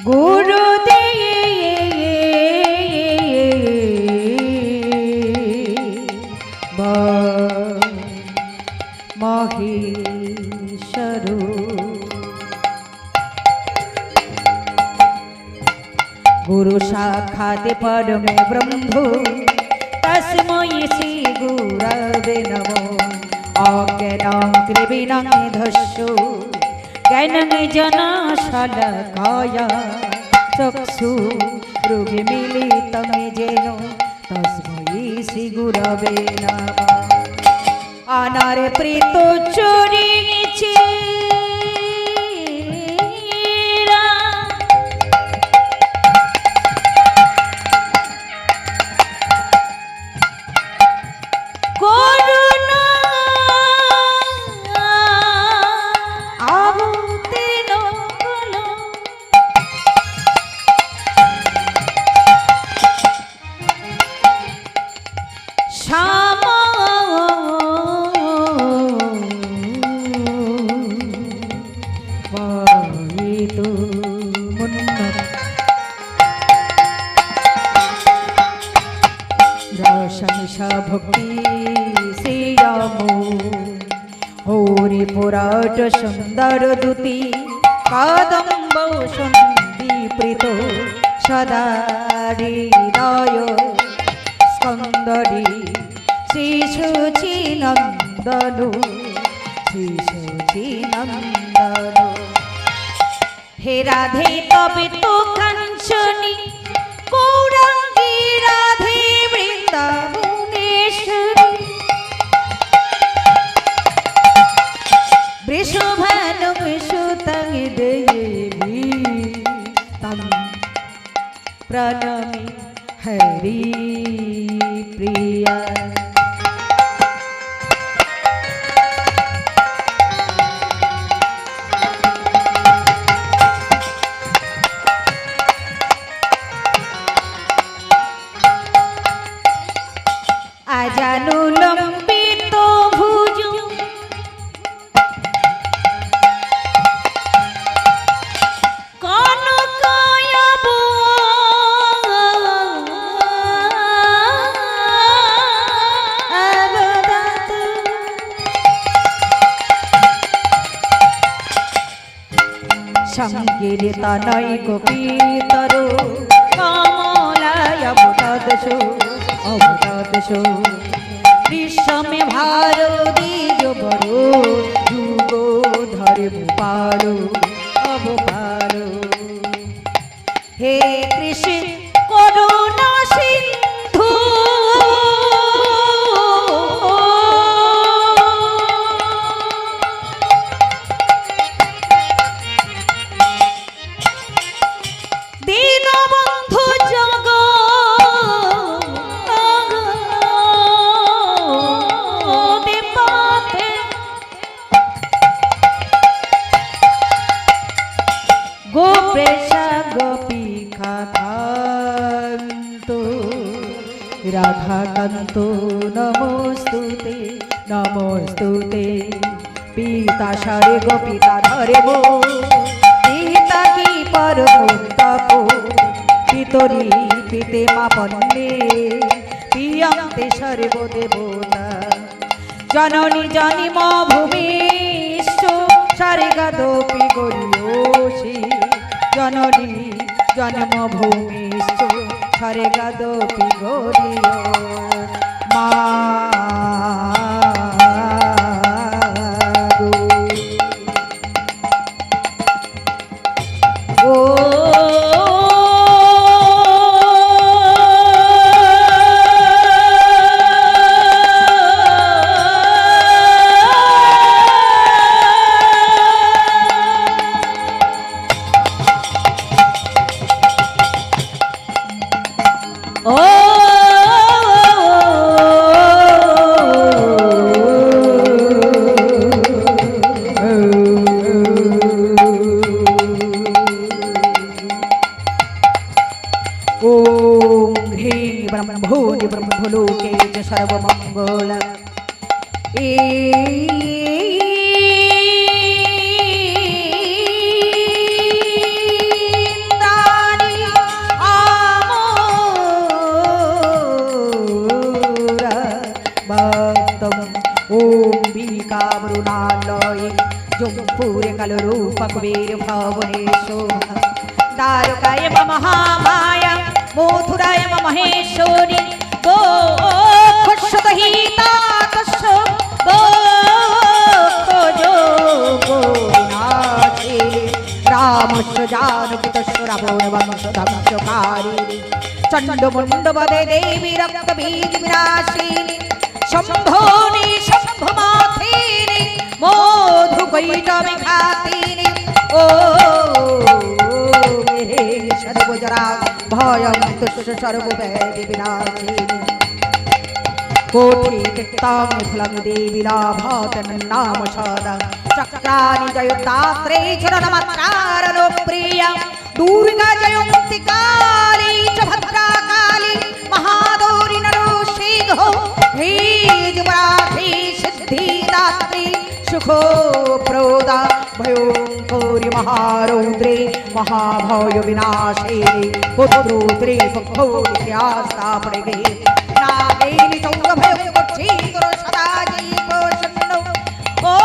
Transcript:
গুরুদেব মহেশ্বর গুরু সাক্ষাৎ পরমে ব্রহ্ম তস্মৈ শ্রী গুরবে নমো অজ্ঞানং ত্রিবিণং ধস্য জ্ঞানং জনশলকায় চক্ষু রুগি মিলিতং যেন তস্মৈ শ্রী গুরবে নমঃ প্রীত চরিছে করুণা শ্যাম ভক্তি শ্রীরাম হরি পুরাট সুন্দর দুতি কদম্ব সন্দীপ্রিত সদা হৃদয় স্কন্দরি শ্রীশুচি নন্দন শ্রীশুচি নন্দন। হে রাধে তবে তো কাঞ্চনী গৌরাঙ্গী রাধে বৃন্দাবনেশ্বরী। বৃষভান সুতং দেবী প্রণমি হরি। আজানু লম্বিত ভুজু কনকায়ব গোপীতর কমলায় অবদশো অবদশো বিশ্বমে হে কৃষ্ণ করুণা সিন্ধু। দীনবন্ধু জগ। রাধাকান্ত, নমস্তুতে নমস্তুতে। পিতা সারে গোপিতা ধরে বো পিতা কি পর পিতরি পিতে মা পন্নে পিয়ন্তে সর্ব দেবতা জননী জনিম ভূমিষ্ঠ সারে গদপি গরিয়সী জননী জন্ম ভূমিষ্ঠ সারে গাদো গরিয় ব্রহ্মভূনি ব্রহ্মলোকে সর্বমঙ্গল। জম্পুরে কালো রূপক বীর ভবনে শোভা দ্বারকায় মহামায়া মথুরায় মহেশ্বরী গো খুশত হিতা তস্য গো খোজো গোনাথে রামস্য জানকিতস্য রাবণ বংশ ধ্বংসকারী। চণ্ডমুণ্ডবদে দেবী রক্ত বীজ বিনাশিনী শম্ভোনি শম্ভ মাথিনী। মধু কৈটমে খাতিনী ও হে সর্বজরা। भयं दुःसर्वभैरि विनाशिनि कोटि तिक्तां देवि लाभातन्नाम सदा चक्राणि जयुतात्रेश्वर नमस्कार लोकप्रिय दुर्गा जयन्तिका ভয়ঙ্করি মহারৌদ্রে, মহাভয় বিনাশিনী পুত্রৌদ্রে পক্ষৌত্যাস্তাপড়ে গে নাগেনি চৌরভয় করছি, তোর সদা জীব শূন্য ও